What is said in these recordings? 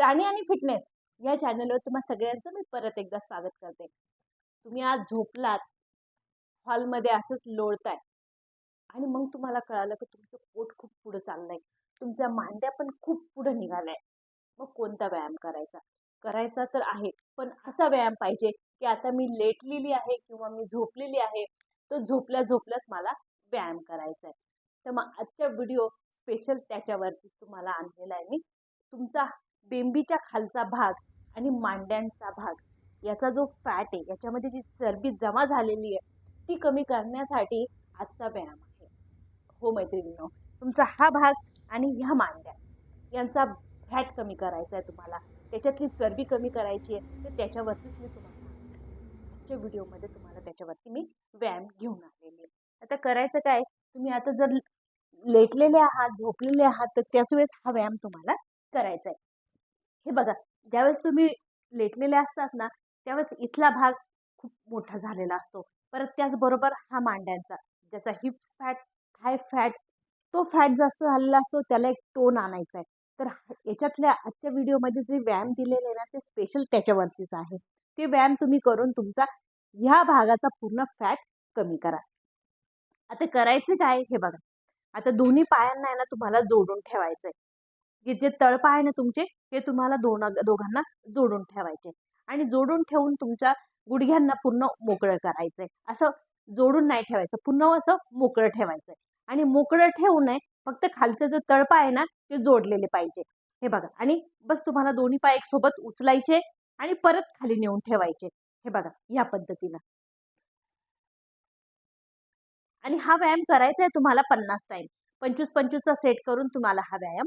प्राणी आणि फिटनेस या चॅनलवर तुम्हा सगळ्यांचं मी परत एकदा स्वागत करते. तुम्ही आज झोपलात हॉलमध्ये असंच लोळताय आणि मग तुम्हाला कळालं की तुमचं पोट खूप पुढं चाललंय. तुमच्या मांड्या पण खूप पुढं निघाल्या मग कोणता व्यायाम करायचा? करायचा तर आहे पण असा व्यायाम पाहिजे की आता मी लेटलेली आहे किंवा मी झोपलेली आहे तर झोपल्या झोपल्याच मला व्यायाम करायचा आहे. तर मग आजच्या व्हिडिओ स्पेशल त्याच्यावरतीच तुम्हाला आणलेला आहे मी. तुमचा बेंबीच्या खालचा भाग आणि मांड्यांचा भाग. याचा जो फॅट आहे याच्यामध्ये जी चरबी जमा झालेली आहे ती कमी करण्यासाठी आजचा व्यायाम आहे. हो मैत्रिणीनो तुमचा हा भाग आणि ह्या मांड्या यांचा फॅट कमी करायचा आहे तुम्हाला. त्याच्यातली चरबी कमी करायची आहे तर त्याच्यावरतीच मी तुम्हाला आजच्या व्हिडिओमध्ये तुम्हाला त्याच्यावरती मी व्यायाम घेऊन आलेली आता करायचं काय? तुम्ही आता जर लेटलेले आहात झोपलेले आहात तर त्याच वेळेस हा व्यायाम तुम्हाला करायचा आहे. हे बघा ज्यावेळेस तुम्ही लेटलेले असतात ना त्यावेळेस इथला भाग खूप मोठा झालेला असतो. परत त्याचबरोबर हा मांड्यांचा ज्याचा हिप्स फॅट हाय फॅट तो फॅट जास्त झालेला असतो त्याला एक टोन आणायचा आहे. तर याच्यातल्या आजच्या व्हिडिओमध्ये जे व्यायाम दिलेले आहे ना ते स्पेशल त्याच्यावरतीच आहे. ते व्यायाम तुम्ही करून तुमचा ह्या भागाचा पूर्ण फॅट कमी करा. आता करायचं काय? हे बघा. आता दोन्ही पायांना आहे ना तुम्हाला जोडून ठेवायचं आहे जे जे तळपाय आहे ना तुमचे ते तुम्हाला दोन दोघांना जोडून ठेवायचे. आणि जोडून ठेवून तुमच्या गुडघ्यांना पूर्ण मोकळं करायचंय. असं जोडून नाही ठेवायचं पुन्हा असं मोकळं ठेवायचंय. आणि मोकळं ठेवू नये फक्त खालचं जे तळप आहे ना ते जोडलेले पाहिजे. हे बघा. आणि बस तुम्हाला दोन्ही पाय एक सोबत उचलायचे आणि परत खाली नेऊन ठेवायचे. हे बघा या पद्धतीनं. आणि हा व्यायाम करायचा आहे तुम्हाला पन्नास टाईम पंचवीस पंचवीसचा सेट करून तुम्हाला हा व्यायाम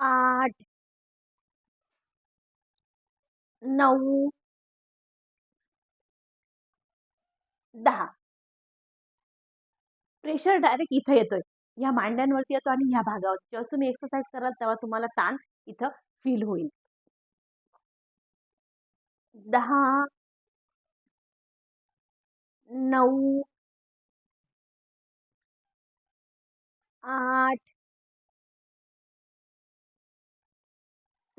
आठ नऊ दहा. प्रेशर डायरेक्ट इथं येतोय. ह्या मांड्यांवरती येतो आणि ह्या भागावर जेव्हा तुम्ही एक्सरसाइज कराल तेव्हा तुम्हाला ताण इथं फील होईल. दहा नऊ आठ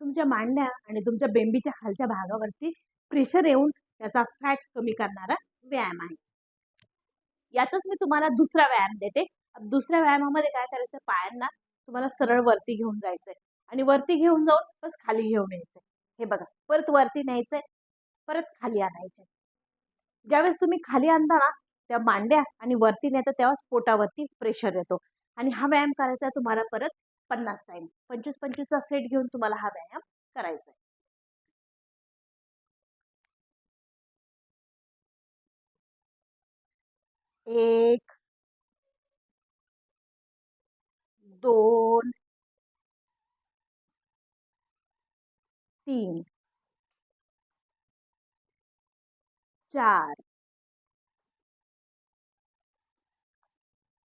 तुमच्या मांड्या आणि तुमच्या बेंबीच्या खालच्या भागावरती प्रेशर येऊन त्याचा फॅट कमी करणारा व्यायाम आहे. यातच मी तुम्हाला दुसरा व्यायाम देते. दुसऱ्या व्यायामामध्ये काय करायचं? पायांना तुम्हाला सरळ वरती घेऊन जायचंय. आणि वरती घेऊन जाऊन बस खाली घेऊन यायचंय. हे बघा परत वरती न्यायचंय परत खाली आणायचंय. ज्यावेळेस तुम्ही खाली आणता ना त्या मांड्या आणि वरती नेता तेव्हाच पोटावरती प्रेशर येतो. आणि हा व्यायाम करायचा तुम्हाला परत पन्नास टाइम पंचवीस पंचवीसचा सेट घेऊन तुम्हाला हा व्यायाम करायचा आहे एक दोन तीन चार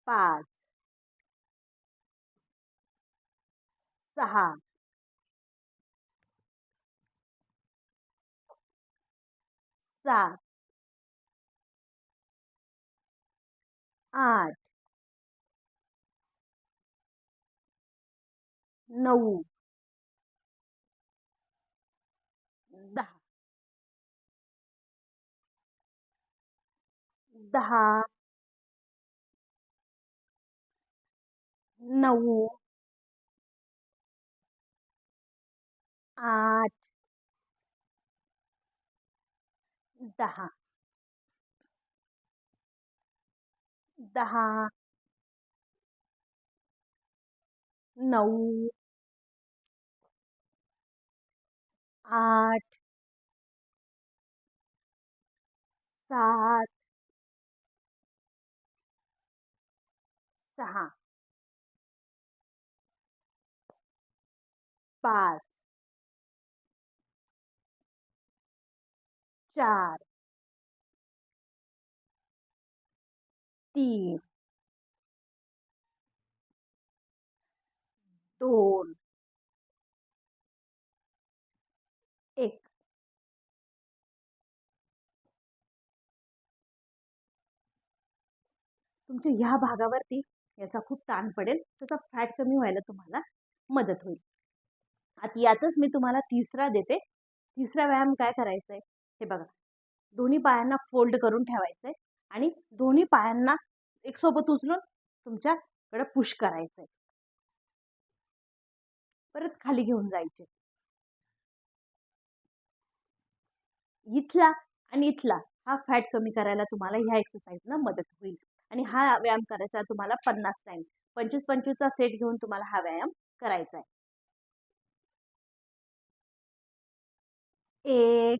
पाच सहा. सात. आठ. नऊ. दहा. दहा. नऊ. आठ. दहा. दहा. नऊ. आठ. सात. सहा. पाच. चार तीन दोन एक तुमच्या ह्या भागावरती याचा खूप ताण पडेल. त्याचा फॅट कमी व्हायला तुम्हाला मदत होईल. आता यातच मी तुम्हाला तिसरा देते. तिसरा व्यायाम काय करायचा आहे हे बघा. दोन्ही पायांना फोल्ड करून ठेवायचं आहे आणि दोन्ही पायांना एक सोबत उचलून तुमच्याकडे पुश करायचं आहे परत खाली घेऊन जायचे. इथला आणि इथला हा फॅट कमी करायला तुम्हाला ह्या एक्सरसाइजनं मदत होईल. आणि हा व्यायाम करायचा तुम्हाला पन्नास टाइम पंचवीस पंचवीसचा सेट घेऊन तुम्हाला हा व्यायाम करायचा आहे एक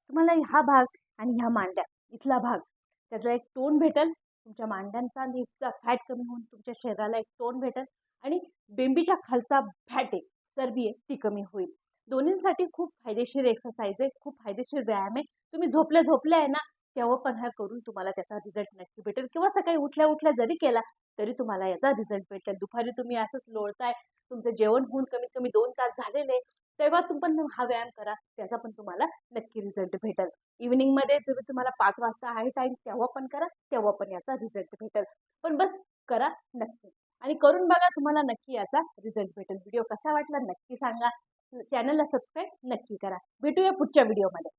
तुम्हाला हा भाग आणि ह्या मांड्या इथला भाग. त्याचा एक टोन भेटेल. तुमच्या मांड्यांचा आणि इथचा फॅट कमी होऊन तुमच्या शरीराला एक टोन भेटेल. आणि बेंबीच्या खालचा फॅट आहे चरबी आहे ती कमी होईल. दोन्हींसाठी खूप फायदेशीर एक्सरसाइज आहे खूप फायदेशीर व्यायाम आहे. तुम्ही झोपल्या झोपल्या आहे ना तेव्हा पण हा करून तुम्हाला त्याचा रिझल्ट नक्की भेटेल. किंवा सकाळी उठल्या उठल्या जरी केला तरी तुम्हाला याचा रिझल्ट भेटेल. दुपारी तुम्ही असंच लोळताय तुमचं जेवण होऊन कमीत कमी दोन तास झालेले तेव्हा तुम्ही पण हा व्यायाम करा त्याचा पण तुम्हाला नक्की रिझल्ट भेटेल. इव्हिनिंगमध्ये जर तुम्हाला पाच वाजता आहे टाईम तेव्हा पण करा तेव्हा पण याचा रिझल्ट भेटेल. पण बस करा नक्की. आणि करून बघा तुम्हाला नक्की याचा रिझल्ट भेटेल. व्हिडिओ कसा वाटला नक्की सांगा. चॅनलला सबस्क्राईब नक्की करा. भेटूया पुढच्या व्हिडिओमध्ये